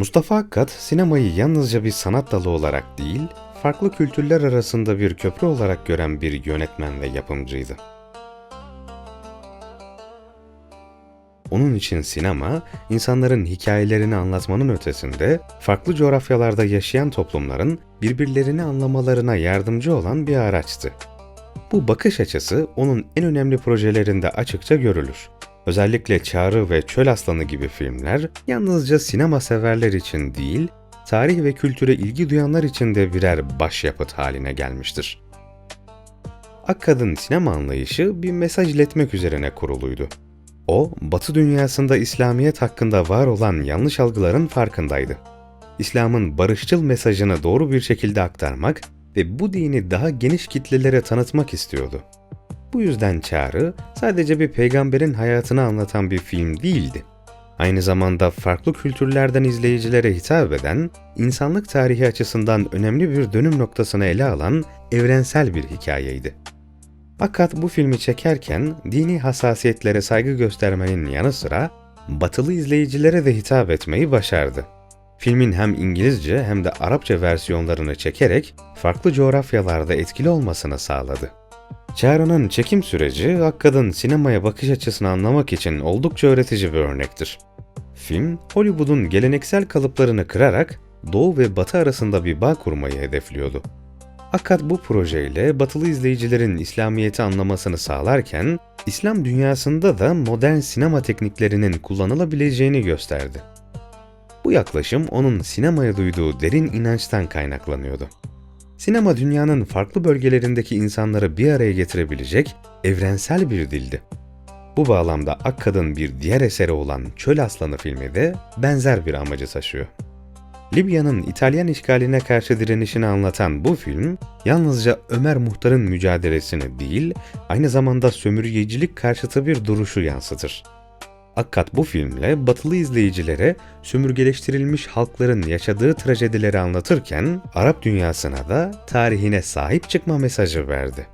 Mustafa Akkat sinemayı yalnızca bir sanat dalı olarak değil, farklı kültürler arasında bir köprü olarak gören bir yönetmen ve yapımcıydı. Onun için sinema, insanların hikayelerini anlatmanın ötesinde, farklı coğrafyalarda yaşayan toplumların birbirlerini anlamalarına yardımcı olan bir araçtı. Bu bakış açısı onun en önemli projelerinde açıkça görülür. Özellikle Çağrı ve Çöl Aslanı gibi filmler yalnızca sinema severler için değil, tarih ve kültüre ilgi duyanlar için de birer başyapıt haline gelmiştir. Akkad'ın sinema anlayışı bir mesaj iletmek üzerine kuruluydu. O, Batı dünyasında İslamiyet hakkında var olan yanlış algıların farkındaydı. İslam'ın barışçıl mesajını doğru bir şekilde aktarmak ve bu dini daha geniş kitlelere tanıtmak istiyordu. Bu yüzden Çağrı sadece bir peygamberin hayatını anlatan bir film değildi. Aynı zamanda farklı kültürlerden izleyicilere hitap eden, insanlık tarihi açısından önemli bir dönüm noktasını ele alan evrensel bir hikayeydi. Fakat bu filmi çekerken dini hassasiyetlere saygı göstermenin yanı sıra batılı izleyicilere de hitap etmeyi başardı. Filmin hem İngilizce hem de Arapça versiyonlarını çekerek farklı coğrafyalarda etkili olmasını sağladı. Çağrı'nın çekim süreci Akkad'ın sinemaya bakış açısını anlamak için oldukça öğretici bir örnektir. Film, Hollywood'un geleneksel kalıplarını kırarak Doğu ve Batı arasında bir bağ kurmayı hedefliyordu. Akkad bu projeyle batılı izleyicilerin İslamiyet'i anlamasını sağlarken, İslam dünyasında da modern sinema tekniklerinin kullanılabileceğini gösterdi. Bu yaklaşım onun sinemaya duyduğu derin inançtan kaynaklanıyordu. Sinema dünyanın farklı bölgelerindeki insanları bir araya getirebilecek evrensel bir dildi. Bu bağlamda Akkad'ın bir diğer eseri olan Çöl Aslanı filmi de benzer bir amacı taşıyor. Libya'nın İtalyan işgaline karşı direnişini anlatan bu film, yalnızca Ömer Muhtar'ın mücadelesini değil, aynı zamanda sömürgecilik karşıtı bir duruşu yansıtır. Akkat bu filmle batılı izleyicilere sömürgeleştirilmiş halkların yaşadığı trajedileri anlatırken Arap dünyasına da tarihine sahip çıkma mesajı verdi.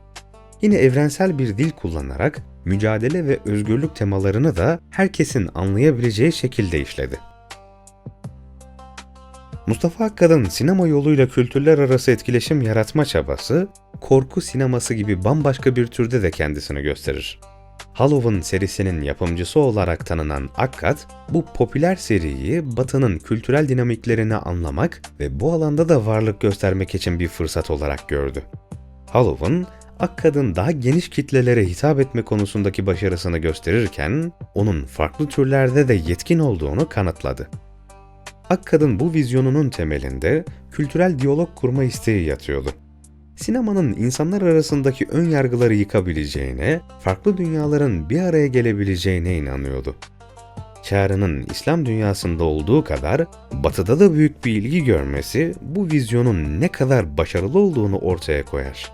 Yine evrensel bir dil kullanarak mücadele ve özgürlük temalarını da herkesin anlayabileceği şekilde işledi. Mustafa Akkad'ın sinema yoluyla kültürler arası etkileşim yaratma çabası, korku sineması gibi bambaşka bir türde de kendisini gösterir. Halloween serisinin yapımcısı olarak tanınan Akkad, bu popüler seriyi Batı'nın kültürel dinamiklerini anlamak ve bu alanda da varlık göstermek için bir fırsat olarak gördü. Halloween, Akkad'ın daha geniş kitlelere hitap etme konusundaki başarısını gösterirken, onun farklı türlerde de yetkin olduğunu kanıtladı. Akkad'ın bu vizyonunun temelinde kültürel diyalog kurma isteği yatıyordu sinemanın insanlar arasındaki ön yargıları yıkabileceğine, farklı dünyaların bir araya gelebileceğine inanıyordu. Çağrı'nın İslam dünyasında olduğu kadar Batı'da da büyük bir ilgi görmesi bu vizyonun ne kadar başarılı olduğunu ortaya koyar.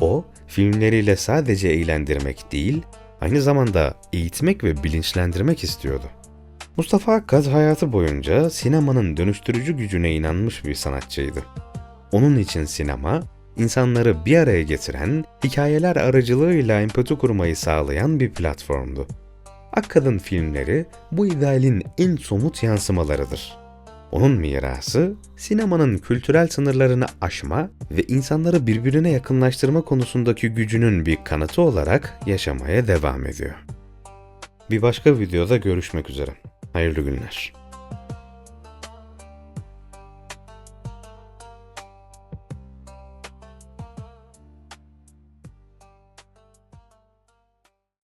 O, filmleriyle sadece eğlendirmek değil, aynı zamanda eğitmek ve bilinçlendirmek istiyordu. Mustafa Akkad hayatı boyunca sinemanın dönüştürücü gücüne inanmış bir sanatçıydı. Onun için sinema, insanları bir araya getiren, hikayeler aracılığıyla empati kurmayı sağlayan bir platformdu. Akkad'ın filmleri bu idealin en somut yansımalarıdır. Onun mirası, sinemanın kültürel sınırlarını aşma ve insanları birbirine yakınlaştırma konusundaki gücünün bir kanıtı olarak yaşamaya devam ediyor. Bir başka videoda görüşmek üzere. Hayırlı günler.